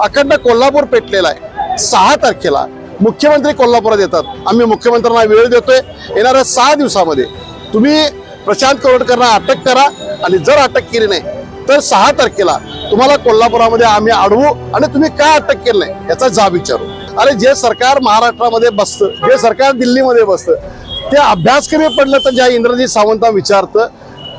अखंड कोल्हापूर पेटलेला आहे. सहा तारखेला मुख्यमंत्री कोल्हापुरात येतात. आम्ही मुख्यमंत्र्यांना वेळ देतोय. येणाऱ्या सहा दिवसामध्ये तुम्ही प्रशांत कोरटकरना अटक करा आणि जर अटक केली नाही तर सहा तारखेला तुम्हाला कोल्हापुरामध्ये आम्ही अडवू आणि तुम्ही का अटक केलं नाही याचा जा विचारू. अरे जे सरकार महाराष्ट्रामध्ये बसतं जे सरकार दिल्लीमध्ये बसतं ते अभ्यास कमी पडलं तर ज्या इंद्रजीत सावंतांना विचारतं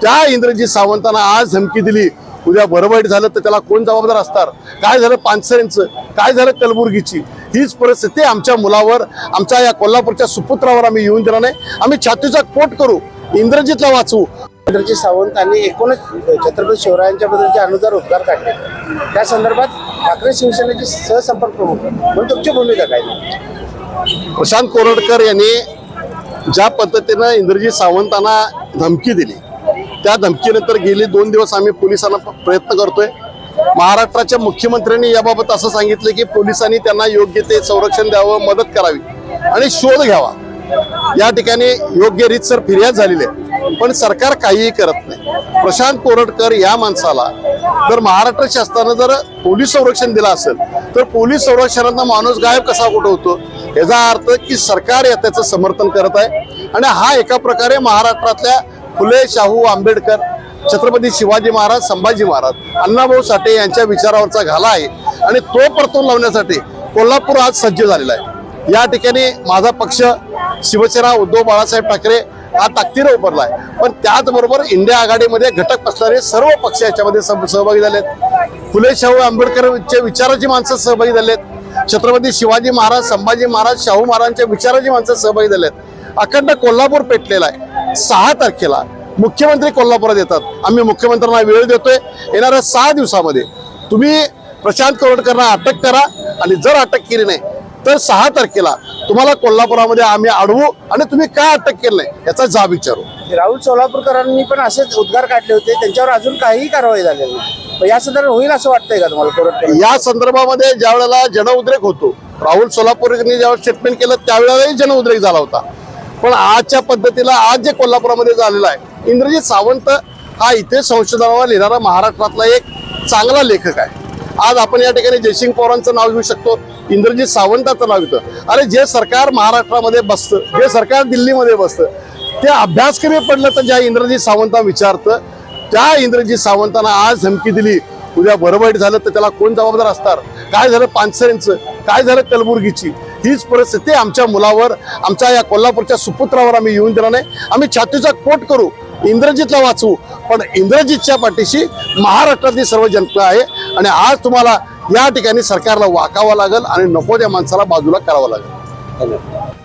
त्या इंद्रजीत सावंतांना आज धमकी दिली. उद्या बरं वाईट झालं तर त्याला कोण जबाबदार असणार? काय झालं पानसरेंचं? काय झालं कलबुर्गीची? हीच परिस्थिती आमच्या मुलावर आमच्या या कोल्हापूरच्या सुपुत्रावर आम्ही येऊन देणार नाही. आम्ही छातीचा कोट करू. इंद्रजितला वाचवू. इंद्रजित सावंतांनी एकूणच छत्रपती शिवरायांच्या बद्दलचे अनुदार उद्गार काढले. त्या संदर्भात ठाकरे शिवसेनेचे सहसंपर्क प्रमुख म्हणून तुमची भूमिका काय? प्रशांत कोरडकर यांनी ज्या पद्धतीनं इंद्रजित सावंतांना धमकी दिली त्या धमकीनंतर गेली दोन दिवस आम्ही पोलिसांना प्रयत्न करतोय. महाराष्ट्राच्या मुख्यमंत्र्यांनी याबाबत असं सांगितलं की पोलिसांनी त्यांना योग्य ते संरक्षण द्यावं मदत करावी आणि शोध घ्यावा. या ठिकाणी योग्य रीतसर फिर्याद झालेली आहे. पण सरकार काहीही करत नाही. प्रशांत कोरटकर या माणसाला जर महाराष्ट्र शासनानं जर पोलीस संरक्षण दिलं असेल तर पोलीस संरक्षणातनं माणूस गायब कसा कुठं होतो? याचा अर्थ की सरकार या त्याचं समर्थन करत आहे. आणि हा एका प्रकारे महाराष्ट्रातल्या फुले शाहू आंबेडकर छत्रपती शिवाजी महाराज संभाजी महाराज अण्णाभाऊ साठे यांच्या विचारावरचा घाला आहे. आणि तो परतून लावण्यासाठी कोल्हापूर आज सज्ज झालेला आहे. या ठिकाणी माझा पक्ष शिवसेना उद्धव बाळासाहेब ठाकरे हा ताकदीनं उभारला आहे पण त्याचबरोबर इंडिया आघाडीमध्ये घटक असणारे सर्व पक्ष याच्यामध्ये सहभागी झालेत. फुले शाहू आंबेडकरच्या विचाराची माणसं सहभागी झालेत. छत्रपती शिवाजी महाराज संभाजी महाराज शाहू महाराजांच्या विचाराची माणसं सहभागी झालेत. अखंड कोल्हापूर पेटलेला आहे. सहा तारखेला मुख्यमंत्री कोल्हापुरात येतात. आम्ही मुख्यमंत्र्यांना वेळ देतोय. येणाऱ्या सहा दिवसामध्ये तुम्ही प्रशांत कोरटकरना अटक करा आणि जर अटक केली नाही तर सहा तारखेला तुम्हाला कोल्हापुरामध्ये आम्ही अडवू आणि तुम्ही का अटक केलं नाही याचा जाब विचारू. राहुल सोलापूरकरांनी पण असेच उद्गार काढले होते. त्यांच्यावर अजून काहीही कारवाई झालेली नाही. या संदर्भात होईल असं वाटतंय का तुम्हाला या संदर्भामध्ये ज्या वेळेला जनउद्रेक होतो राहुल सोलापूरकरांनी ज्यावेळेस स्टेटमेंट केलं त्यावेळेलाही जनउद्रेक झाला होता. पण आजच्या पद्धतीला आज जे कोल्हापुरामध्ये झालेलं आहे इंद्रजित सावंत हा इथे संशोधनाला लिहिणारा महाराष्ट्रातला एक चांगला लेखक आहे. आज आपण या ठिकाणी जयसिंग पवारांचं नाव घेऊ शकतो इंद्रजित सावंताचं नाव घेतो. अरे जे सरकार महाराष्ट्रामध्ये बसतं जे सरकार दिल्लीमध्ये बसतं ते अभ्यास कमी पडलं तर ज्या इंद्रजित सावंता विचारतं त्या इंद्रजित सावंतांना आज धमकी दिली उद्या बरोबर झालं तर त्याला कोण जबाबदार असणार? काय झालं पानसरेंचं? काय झालं कलबुर्गीची? हीच परिस्थिती आमच्या मुलावर आमच्या या कोल्हापूरच्या सुपुत्रावर आम्ही येऊन देणार नाही. आम्ही छातीचा कोट करू इंद्रजितला वाचवू पण इंद्रजितच्या पाठीशी महाराष्ट्रातली सर्व जनता आहे आणि आज तुम्हाला या ठिकाणी सरकारला वाकावं लागेल आणि नको त्या माणसाला बाजूला करावं लागेल. धन्यवाद.